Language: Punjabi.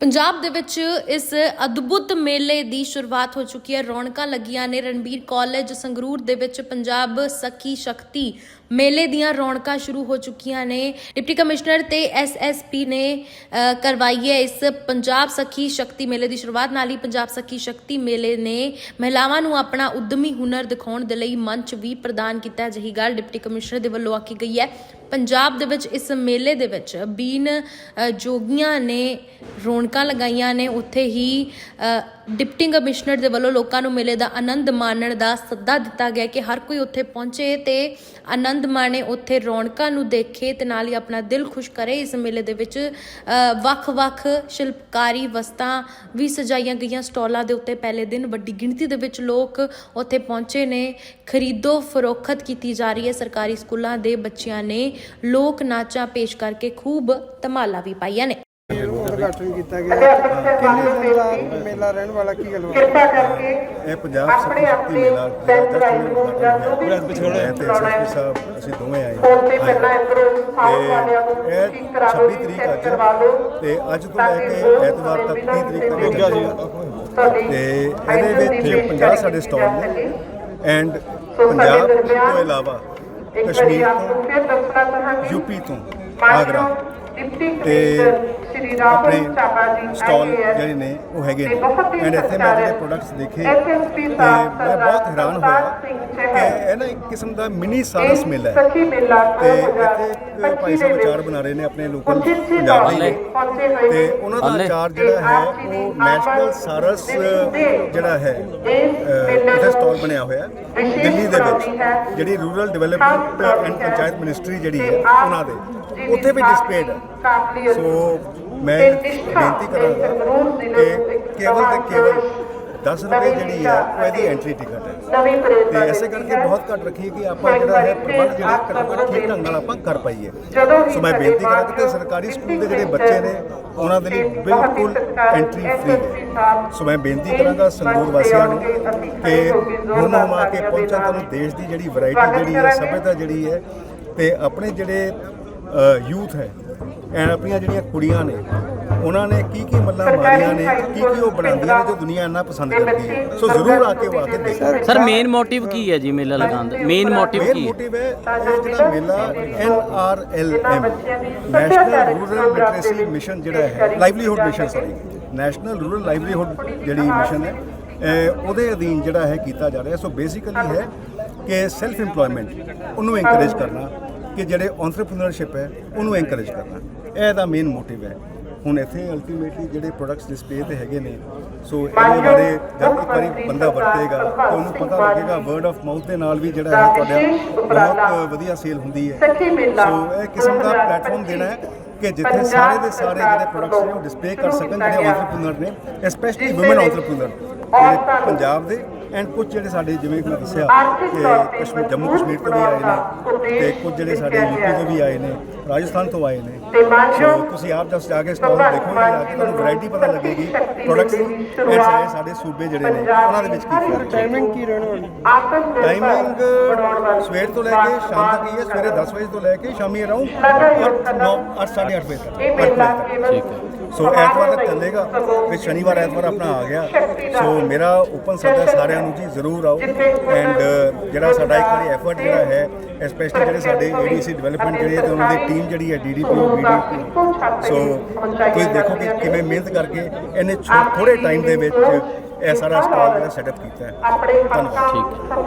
ਪੰਜਾਬ ਦੇ ਵਿੱਚ ਇਸ ਅਦਭੁਤ ਮੇਲੇ ਦੀ ਸ਼ੁਰੂਆਤ ਹੋ ਚੁੱਕੀ ਹੈ। ਰੌਣਕਾਂ ਲੱਗੀਆਂ ਨੇ। ਰਣਬੀਰ ਕਾਲਜ ਸੰਗਰੂਰ ਦੇ ਵਿੱਚ ਪੰਜਾਬ ਸਖੀ ਸ਼ਕਤੀ ਮੇਲੇ ਦੀਆਂ ਰੌਣਕਾਂ ਸ਼ੁਰੂ ਹੋ ਚੁੱਕੀਆਂ ਨੇ। ਡਿਪਟੀ ਕਮਿਸ਼ਨਰ ਤੇ ਐਸਐਸਪੀ ਨੇ ਕਰਵਾਈ ਹੈ ਇਸ ਪੰਜਾਬ ਸਖੀ ਸ਼ਕਤੀ ਮੇਲੇ ਦੀ ਸ਼ੁਰੂਆਤ। ਨਾਲ ਹੀ ਪੰਜਾਬ ਸਖੀ ਸ਼ਕਤੀ ਮੇਲੇ ਨੇ ਮਹਿਲਾਵਾਂ ਨੂੰ ਆਪਣਾ ਉਦਮੀ ਹੁਨਰ ਦਿਖਾਉਣ ਦੇ ਲਈ ਮੰਚ ਵੀ ਪ੍ਰਦਾਨ ਕੀਤਾ। ਹੈ ਜਿਹੀ ਗੱਲ ਡਿਪਟੀ ਕਮਿਸ਼ਨਰ ਦੇ ਵੱਲੋਂ ਆਖੀ ਗਈ ਹੈ। ਪੰਜਾਬ ਦੇ ਵਿੱਚ ਇਸ ਮੇਲੇ ਦੇ ਵਿੱਚ ਬੀਨ ਜੋਗੀਆਂ ਨੇ ਰੌਣਕਾਂ ਲਗਾਈਆਂ ਨੇ। ਉੱਥੇ ਹੀ ਡਿਪਟੀ ਕਮਿਸ਼ਨਰ ਦੇ ਵੱਲੋਂ ਲੋਕਾਂ ਨੂੰ ਮੇਲੇ ਦਾ ਆਨੰਦ ਮਾਣਨ ਦਾ ਸੱਦਾ ਦਿੱਤਾ ਗਿਆ ਕਿ ਹਰ ਕੋਈ ਉੱਥੇ ਪਹੁੰਚੇ ਤੇ ਆਨੰਦ ਮਾਣੇ, ਉੱਥੇ ਰੌਣਕਾਂ ਨੂੰ ਦੇਖੇ ਤੇ ਨਾਲ ਹੀ ਆਪਣਾ ਦਿਲ ਖੁਸ਼ ਕਰੇ। ਇਸ ਮੇਲੇ ਦੇ ਵਿੱਚ ਵੱਖ-ਵੱਖ ਸ਼ਿਲਪਕਾਰੀ ਵਸਤਾਂ ਵੀ ਸਜਾਈਆਂ ਗਈਆਂ। ਸਟਾਲਾਂ ਦੇ ਉੱਤੇ ਪਹਿਲੇ ਦਿਨ ਵੱਡੀ ਗਿਣਤੀ ਦੇ ਵਿੱਚ ਲੋਕ ਉੱਥੇ ਪਹੁੰਚੇ ਨੇ। ਖਰੀਦੋ ਫਰੋਖਤ ਕੀਤੀ ਜਾ ਰਹੀ ਹੈ। ਸਰਕਾਰੀ ਸਕੂਲਾਂ ਦੇ ਬੱਚਿਆਂ ਨੇ ਲੋਕ ਨਾਚਾਂ ਪੇਸ਼ ਕਰਕੇ ਖੂਬ ਧਮਾਲਾ ਵੀ ਪਾਈਆਂ ਨੇ। ਉਦਘਾਟਨ ਕੀਤਾ ਗਿਆ। ਕਿੰਨੇ ਦਿਨ ਦਾ ਮੇਲਾ ਰਹਿਣ ਵਾਲਾ ਕੀ ਗੱਲ ਬਾਤ ਇਹ ਪੰਜਾਬ ਸ਼ਕਤੀ ਮੇਲਾ ਜਿਹੜਾ ਜਸ਼ਨ ਨੂੰ ਮੈਂ ਤੇ ਐਸਐਸਪੀ ਸਾਹਿਬ ਅਸੀਂ ਦੋਵੇਂ ਆਏ ਤੇ ਇਹ 26 ਤਰੀਕ ਅੱਜ। ਤੇ ਅੱਜ ਤੋਂ ਲੈ ਕੇ ਐਤਵਾਰ ਤੱਕ 30 ਤਰੀਕ ਤੱਕ ਇਹ ਚੱਲੇਗਾ ਤੇ ਇਹਦੇ ਵਿੱਚ 50 ਸਾਡੇ ਸਟਾਲ ਨੇ। ਐਂਡ ਪੰਜਾਬ ਤੋਂ ਇਲਾਵਾ ਕਸ਼ਮੀਰ ਤੋਂ ਯੂਪੀ ਤੋਂ ਆਗਰਾ। ਤੇ ਆਪਣੇ ਸਟਾਲ ਜਿਹੜੇ ਨੇ ਉਹ ਹੈਗੇ ਨੇ। ਐਂਡ ਇੱਥੇ ਮੈਂ ਜਿਹੜੇ ਪ੍ਰੋਡਕਟਸ ਦੇਖੇ ਤੇ ਮੈਂ ਬਹੁਤ ਹੈਰਾਨ ਹੋਇਆ ਕਿ ਇਹ ਨਾ ਇੱਕ ਕਿਸਮ ਦਾ ਮਿਨੀ ਸਾਰਸ ਮੇਲਾ ਹੈ। ਤੇ ਇੱਥੇ ਭਾਈ ਸਾਹਿਬ ਅਚਾਰ ਬਣਾ ਰਹੇ ਨੇ ਆਪਣੇ ਲੋਕਲ ਪੰਜਾਬ ਦੇ। ਤੇ ਉਹਨਾਂ ਦਾ ਅਚਾਰ ਜਿਹੜਾ ਹੈ ਉਹ ਨੈਸ਼ਨਲ ਸਾਰਸ ਜਿਹੜਾ ਹੈ ਇੱਥੇ ਸਟਾਲ ਬਣਿਆ ਹੋਇਆ ਹੈ। ਦਿੱਲੀ ਦੇ ਵਿੱਚ ਜਿਹੜੀ rural development and panchayat ministry ਜਿਹੜੀ ਹੈ ਉਹਨਾਂ ਦੇ ਉੱਥੇ ਵੀ ਡਿਸਪਲੇਡ ਹੈ। ਸੋ ਮੈਂ ਬੇਨਤੀ ਕਰਾਂਗਾ ਕਿ ਕੇਵਲ ਤੇ ਕੇਵਲ 10 ਰੁਪਏ ਜਿਹੜੀ ਹੈ ਉਹ ਇਹਦੀ ਐਂਟਰੀ ਟਿਕਟ ਹੈ। ਤੇ ਐਸੇ ਕਰਕੇ ਬਹੁਤ ਘੱਟ ਰੱਖੀਏ ਕਿ ਆਪਾਂ ਜਿਹੜਾ ਹੈ ਪ੍ਰਬੰਧ ਜਿਹੜਾ ਘੱਟ ਠੀਕ ਢੰਗ ਨਾਲ ਆਪਾਂ ਕਰ ਪਾਈਏ। ਸੋ ਮੈਂ ਬੇਨਤੀ ਕਰਾਂਗਾ ਕਿ ਸਰਕਾਰੀ ਸਕੂਲ ਦੇ ਜਿਹੜੇ ਬੱਚੇ ਨੇ ਉਹਨਾਂ ਦੇ ਲਈ ਬਿਲਕੁਲ ਐਂਟਰੀ ਫ੍ਰੀ ਹੈ। ਸੋ ਮੈਂ ਬੇਨਤੀ ਕਰਾਂਗਾ ਸੰਗਰੂਰ ਵਾਸੀਆਂ ਨੂੰ ਕਿ ਹੁਮ ਹੁਮਾ ਕੇ ਪਹੁੰਚਣ ਤੁਹਾਨੂੰ ਦੇਸ਼ ਦੀ ਜਿਹੜੀ ਵੈਰਾਈਟੀ ਜਿਹੜੀ ਹੈ ਸਭਿਅਤਾ ਜਿਹੜੀ ਹੈ ਤੇ ਆਪਣੇ ਜਿਹੜੇ ਯੂਥ ਹੈ। ਐਂਡ ਆਪਣੀਆਂ ਜਿਹੜੀਆਂ ਕੁੜੀਆਂ ਨੇ ਉਹਨਾਂ ਨੇ ਕੀ ਕੀ ਮੱਲਾਂ ਮਾਰੀਆਂ ਨੇ ਕੀ ਕੀ ਉਹ ਬਣਾਉਂਦੀਆਂ ਨੇ ਜੋ ਦੁਨੀਆ ਇੰਨਾ ਪਸੰਦ ਕਰਦੀ ਹੈ। ਸੋ ਜ਼ਰੂਰ ਆ ਕੇ ਉਹ ਆ ਕੇ ਦੇਖੋ। ਸਰ ਮੇਨ ਮੋਟਿਵ ਕੀ ਹੈ ਜੀ ਮੇਲਾ ਲਗਾਉਣ ਦਾ? ਮੇਨ ਮੋਟਿਵ ਮੇਨ ਕੀ ਹੈ? ਮੋਟਿਵ ਹੈ ਇਹ ਜਿਹੜਾ ਮੇਲਾ N R L M national rural literacy mission ਜਿਹੜਾ ਹੈ livelihood mission sorry national rural livelihood ਜਿਹੜੀ ਮਿਸ਼ਨ ਹੈ ਇਹ ਉਹਦੇ ਅਧੀਨ ਜਿਹੜਾ ਹੈ ਕੀਤਾ ਜਾ ਰਿਹਾ। ਸੋ ਬੇਸਿਕਲੀ ਹੈ ਕਿ ਸੈਲਫ ਏਮਪਲੋਇਮੈਂਟ ਉਹਨੂੰ ਐਨਕਰੇਜ ਕਰਨਾ। ਕਿ ਜਿਹੜੇ ਐਂਟਰਪ੍ਰੀਨਿਓਰਸ਼ਿਪ ਹੈ ਉਹਨੂੰ ਐਨਕਰੇਜ ਕਰਨਾ। ਇਹ ਦਾ ਮੇਨ ਮੋਟਿਵ ਹੈ। ਹੁਣ ਇੱਥੇ ਅਲਟੀਮੇਟਲੀ ਜਿਹੜੇ ਪ੍ਰੋਡਕਟਸ ਡਿਸਪਲੇ ਤੇ ਹੈਗੇ ਨੇ ਸੋ ਇਹਦੇ ਬਾਰੇ ਜਦ ਇੱਕ ਵਾਰੀ ਬੰਦਾ ਵਰਤੇਗਾ ਤੇ ਉਹਨੂੰ ਪਤਾ ਲੱਗੇਗਾ ਵਰਡ ਆਫ ਮਾਊਥ ਦੇ ਨਾਲ ਵੀ ਜਿਹੜਾ ਹੈ ਤੁਹਾਡਾ ਬਹੁਤ ਵਧੀਆ ਸੇਲ ਹੁੰਦੀ ਹੈ। ਸੋ ਇਹ ਕਿਸਮ ਦਾ ਪਲੇਟਫਾਰਮ ਦੇਣਾ ਹੈ ਕਿ ਜਿੱਥੇ ਸਾਰੇ ਦੇ ਸਾਰੇ ਜਿਹੜੇ ਪ੍ਰੋਡਕਟਸ ਨੇ ਉਹ ਡਿਸਪਲੇ ਕਰ ਸਕਣ ਜਿਹੜੇ ਐਂਟਰਪ੍ਰੀਨਰ ਨੇ ਸਪੈਸ਼ਲੀ ਔਮਨ ਐਂਟਰਪ੍ਰੀਨਰ ਪੰਜਾਬ ਦੇ ਐਂਡ ਕੁਝ ਜਿਹੜੇ ਸਾਡੇ ਜਿਵੇਂ ਕਿ ਦੱਸਿਆ ਕਿ ਕਸ਼ਮੀਰ ਜੰਮੂ ਕਸ਼ਮੀਰ ਤੋਂ ਵੀ ਆਏ ਨੇ ਤੇ ਕੁਝ ਜਿਹੜੇ ਸਾਡੇ ਯੂਪੀ ਤੋਂ ਵੀ ਆਏ ਨੇ ਰਾਜਸਥਾਨ ਤੋਂ ਆਏ ਨੇ। ਤੁਸੀਂ ਆਪ ਜਸ ਜਾ ਕੇ ਸਟਾਲ ਦੇਖੋਗੇ ਜਾ ਕੇ ਤੁਹਾਨੂੰ ਵੈਰਾਈਟੀ ਪਤਾ ਲੱਗੇਗੀ ਪ੍ਰੋਡਕਟਸ ਐਂਡ ਸਾਡੇ ਸੂਬੇ ਜਿਹੜੇ ਨੇ ਉਹਨਾਂ ਦੇ ਵਿੱਚ ਕੀ ਫ਼ਰਕ ਹੈ? ਟਾਈਮਿੰਗ ਕੀ ਰਹਿਣ ਵਾਲੀ ਟਾਈਮਿੰਗ ਸਵੇਰ ਤੋਂ ਲੈ ਕੇ ਸ਼ਾਮ ਤੱਕ ਹੀ ਹੈ ਸਵੇਰੇ 10 ਵਜੇ ਤੋਂ ਲੈ ਕੇ ਸ਼ਾਮੀ ਅਰਾਊਂਡ 9 8 8:30 ਵਜੇ ਤੱਕ ਅੱਠ ਵਜੇ ਤੱਕ। ਠੀਕ ਹੈ। ਸੋ ਐਤਵਾਰ ਤੱਕ ਚੱਲੇਗਾ ਫਿਰ ਸ਼ਨੀਵਾਰ ਐਤਵਾਰ ਆਪਣਾ ਆ ਗਿਆ। ਸੋ ਮੇਰਾ ਓਪਨ ਸੱਦਾ ਸਾਰਿਆਂ ਨੂੰ ਜੀ ਜ਼ਰੂਰ ਆਓ। ਐਂਡ ਜਿਹੜਾ ਸਾਡਾ ਇੱਕ ਵਾਰੀ ਐਫਰਟ ਜਿਹੜਾ ਹੈ ਸਪੈਸ਼ਲੀ ਜਿਹੜੇ ਸਾਡੇ ਏਡੀਸੀ ਡਿਵੈਲਪਮੈਂਟ ਜਿਹੜੇ ਤੇ ਉਹਨਾਂ ਦੀ ਟੀਮ ਜਿਹੜੀ ਹੈ ਡੀਡੀਪੀ ਬੀਡੀਪੀ ਸੋ ਤੁਸੀਂ ਦੇਖੋ ਕਿ ਕਿਵੇਂ ਮਿਹਨਤ ਕਰਕੇ ਇਹਨੇ ਥੋੜੇ ਟਾਈਮ ਦੇ ਵਿੱਚ ਇਹ ਸਾਰਾ ਸਟਾਲ ਜਿਹੜਾ ਸੈਟਅਪ ਕੀਤਾ ਹੈ। ਧੰਨਵਾਦ। ਠੀਕ